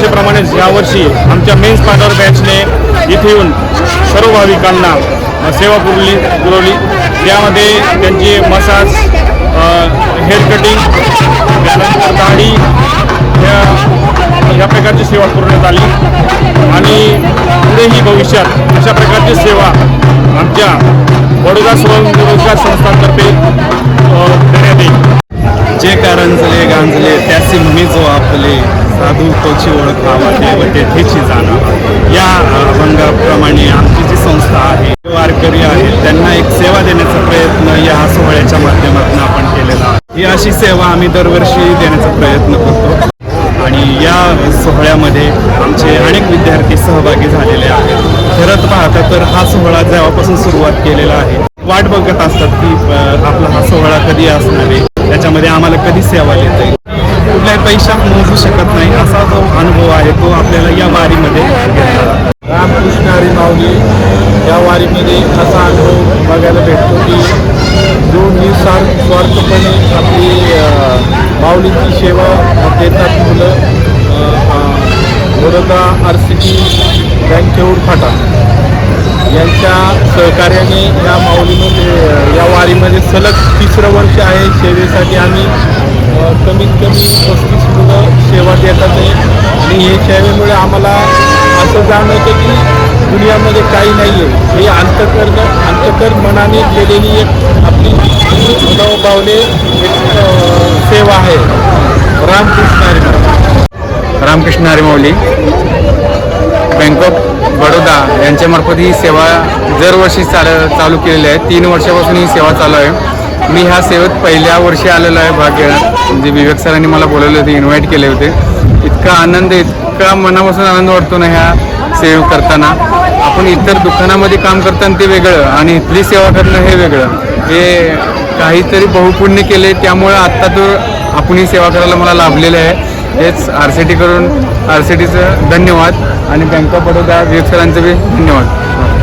दरवर्षी आमच्या men's partner बॅचने इथे येऊन सर्व भाविकांना सेवा पुरवली पुरवली. त्यामध्ये त्यांची मसाज हेअर कटिंग त्यानंतर दाढी या ह्या प्रकारची सेवा पुरवण्यात आली. आणि पुढेही भविष्यात अशा प्रकारची सेवा आमच्या बडोदा स्वयंरोजगार संस्थांतर्फे देण्यात येईल. जे कारंजले गांजले त्याचे म्हणे जो आपले साधू तोची ओळख व्हावा व तेथेची जाणं. या अभंगाप्रमाणे आमची जी संस्था आहे वारकरी आहेत त्यांना एक सेवा देण्याचा प्रयत्न या सोहळ्याच्या माध्यमातून आपण केलेला आहे. ही अशी सेवा आम्ही दरवर्षी देण्याचा प्रयत्न करतो. आणि या सोहळ्यामध्ये आमचे अनेक विद्यार्थी सहभागी झालेले आहेत. खरंच पाहता तर हा सोहळा जेव्हापासून सुरुवात केलेला आहे वाट बघत असतात की आपला हा सोहळा कधी असणार आहे? त्याच्यामध्ये आम्हाला कधी सेवा देता येईल? कुठल्याही पैसा मोजू शकत नाही. असा जो अनुभव आहे तो आपल्याला या वारीमध्ये रामकृष्ण हरी माऊली या वारीमध्ये असा अनुभव बघायला भेटतो की जो निस्वार्थ स्वार्थपणे आपली अ, माऊलीची सेवा देतात मुलं अ, बडोदा आर सी टी बँकेवर फाटा. यांच्या सहकार्याने या माऊलीमध्ये या वारीमध्ये सलग तिसरं वर्ष आहे. सेवेसाठी आम्ही कमीत कमी पस्तीस मुलं सेवा देतात आहे. आणि हे सेवेमुळे आम्हाला असं जाणवतं की दुनियामध्ये काही नाही आहे हे अंतकर अंतकर मनाने केलेली एक आपली भावले एक सेवा आहे. रामकृष्ण हरी माऊली. रामकृष्ण माऊली. बँक ऑफ बडोदा यांच्यामार्फत ही सेवा दरवर्षी चाल चालू केलेली आहे. तीन वर्षापासून ही सेवा चालू आहे. मी ह्या सेवेत पहिल्या वर्षी आलेलो आहे भाग घेण्यात म्हणजे विवेक सरांनी मला बोलवले होते इन्व्हाइट केले होते. इतका आनंद इतका मनापासून आनंद वाटतो ना ह्या सेव करताना. आपण इतर दुकानामध्ये काम करताना ते वेगळं आणि इथली सेवा करणं हे वेगळं. हे काहीतरी बहुपुण्य केले त्यामुळे आत्ता तो आपण ही सेवा करायला मला लाभलेलं आहे. हेच आर सी टी करून आर सी टीचं धन्यवाद आणि bank of Baroda Vivek B धन्यवाद.